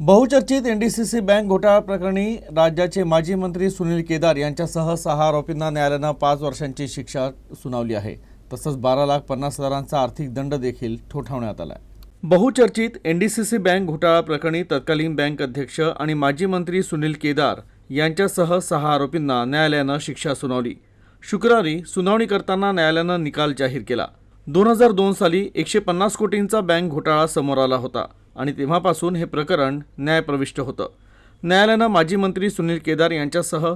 बहुचर्चित NDCC bank घोटाळा प्रकरणी राज्याचे माजी मंत्री सुनील केदार यांच्यासह सहा आरोपींना न्यायालयानं पाच वर्षांची शिक्षा सुनावली आहे. तसंच बारा लाख पन्नास हजारांचा आर्थिक दंड देखील ठोठावण्यात आला बहुचर्चित एनडीसीसी बँक घोटाळा प्रकरणी तत्कालीन बँक अध्यक्ष आणि माजी मंत्री सुनील केदार यांच्यासह सहा आरोपींना न्यायालयानं शिक्षा सुनावली. शुक्रवारी सुनावणी करताना न्यायालयानं निकाल जाहीर केला. दोन हजार दोन साली एकशे पन्नास कोटींचा बँक घोटाळा समोर आला होता. आणि तेव्हापासून हे प्रकरण न्यायप्रविष्ट होतं. न्यायालयानं माजी मंत्री सुनील केदार यांच्यासह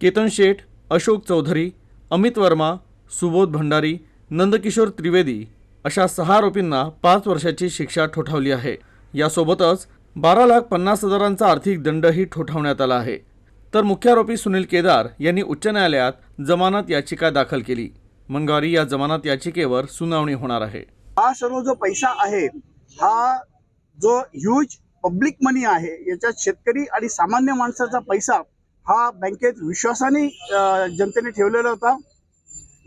केतन शेठ अशोक चौधरी अमित वर्मा सुबोध भंडारी नंदकिशोर त्रिवेदी अशा सहा आरोपींना पाच वर्षाची शिक्षा ठोठावली आहे. यासोबतच बारा लाख पन्नास हजारांचा आर्थिक दंडही ठोठावण्यात आला आहे. तर मुख्य आरोपी सुनील केदार यांनी उच्च न्यायालयात जमानत याचिका दाखल केली. मंगळवारी या जमानत याचिकेवर सुनावणी होणार आहे. हा सर्व जो पैसा आहे हा जो ह्यूज पब्लिक मनी आहे याच्यात शेतकरी आणि सामान्य माणसाचा पैसा हा बँकेत विश्वासाने जनतेने ठेवलेला होता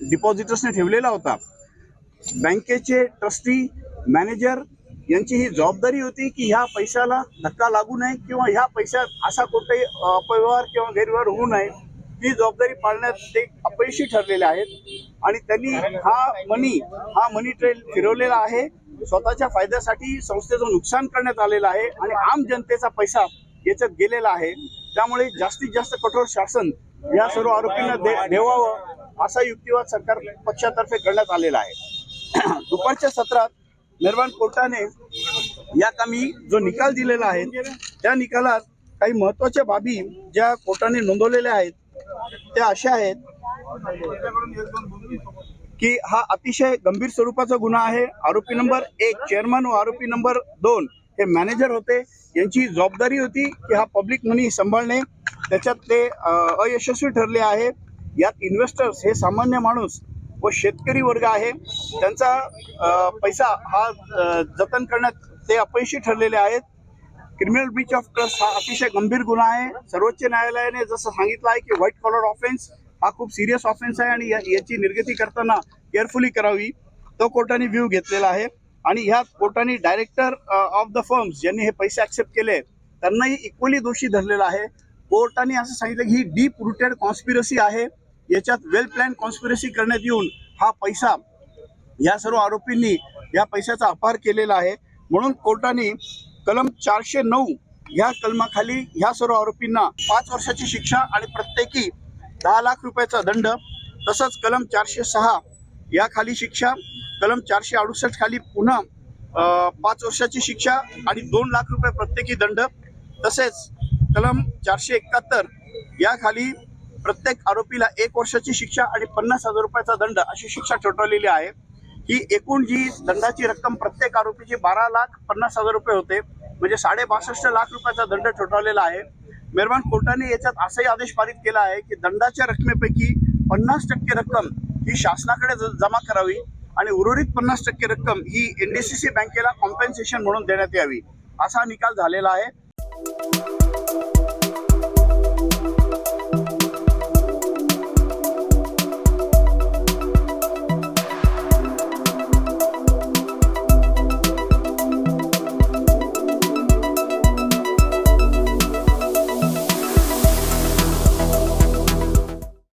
डिपॉझिटर्सने ठेवलेला होता. बँकेचे ट्रस्टी मॅनेजर यांची ही जबाबदारी होती की ह्या पैशाला धक्का लागू नये किंवा ह्या पैशात असा कोणताही अपव्यवहार किंवा गैरव्यवहार होऊ नये. ही जबाबदारी पाळण्यात ते अपयशी ठरलेले आहेत. आणि त्यांनी हा मनी हा मनी ट्रेल फिरवलेला आहे. स्वतःच्या फायद्यासाठी संस्थेचं नुकसान करण्यात आलेलं आहे आणि आम जनतेचा पैसा याच्यात गेलेला आहे. त्यामुळे जास्तीत जास्त कठोर शासन या सर्व आरोपींना दे देवावं असा युक्तिवाद सरकार पक्षातर्फे करण्यात आलेला आहे. दुपारच्या सत्रात निर्माण कोर्टाने या कामी जो निकाल दिलेला आहे त्या निकालात काही महत्त्वाच्या बाबी ज्या कोर्टाने नोंदवलेल्या आहेत त्या अशा आहेत. की हा अतिशय गंभीर स्वरूपाचा गुन्हा आहे. आरोपी नंबर एक चेअरमन व आरोपी नंबर दोन हे मॅनेजर होते. यांची जबाबदारी होती की हा पब्लिक मनी सांभाळणे. त्याच्यात ते अयशस्वी ठरले आहे. यात इन्व्हेस्टर्स हे सामान्य माणूस व शेतकरी वर्ग आहे. त्यांचा पैसा हा जतन करण्यात ते अपयशी ठरलेले आहेत. क्रिमिनल ब्रीच ऑफ ट्रस्ट हा अतिशय गंभीर गुन्हा आहे. सर्वोच्च न्यायालयाने जसं सांगितलं आहे की व्हाईट कॉलर ऑफेन्स हा खूप सिरियस ऑफेन्स आहे आणि या- याची निर्गती करताना केअरफुली करावी. तो कोर्टाने व्ह्यू घेतलेला आहे. आणि ह्या कोर्टाने डायरेक्टर ऑफ द फर्म्स ज्यांनी हे पैसे ऍक्सेप्ट केले त्यांनाही इक्वली दोषी धरलेला आहे. कोर्टाने असं सांगितलं की ही डीप रुटेड कॉन्स्पिरसी आहे. याच्यात वेल प्लॅन कॉन्स्पिरसी करण्यात येऊन हा पैसा या सर्व आरोपींनी या पैशाचा अपार केलेला आहे. म्हणून कोर्टाने कलम चारशे नऊ ह्या कलमाखाली ह्या सर्व आरोपींना पाच वर्षाची शिक्षा आणि प्रत्येकी दहा लाख रुपयाचा दंड तसंच कलम चारशे सहा या खाली शिक्षा कलम चारशे अडुसष्ट खाली पुन्हा पाच वर्षाची शिक्षा आणि दोन लाख रुपये प्रत्येकी दंड तसेच कलम चारशे एकाहत्तर या खाली प्रत्येक आरोपीला एक वर्षाची शिक्षा आणि पन्नास हजार रुपयाचा दंड अशी शिक्षा ठोठावलेली आहे. ही एकूण जी दंडाची रक्कम प्रत्येक आरोपीची बारा लाख पन्नास हजार रुपये होते म्हणजे साडे बासष्ट लाख रुपयाचा दंड ठोठावलेला आहे. मेहरबान कोर्टाने याच्यात असाही आदेश पारित केला आहे की दंडाच्या रकमेपैकी पन्नास टक्के रक्कम ही शासनाकडे जमा करावी आणि उर्वरित पन्नास टक्के रक्कम ही एनडीसीसी बँकेला कॉम्पेन्सेशन म्हणून देण्यात यावी. असा निकाल झालेला आहे.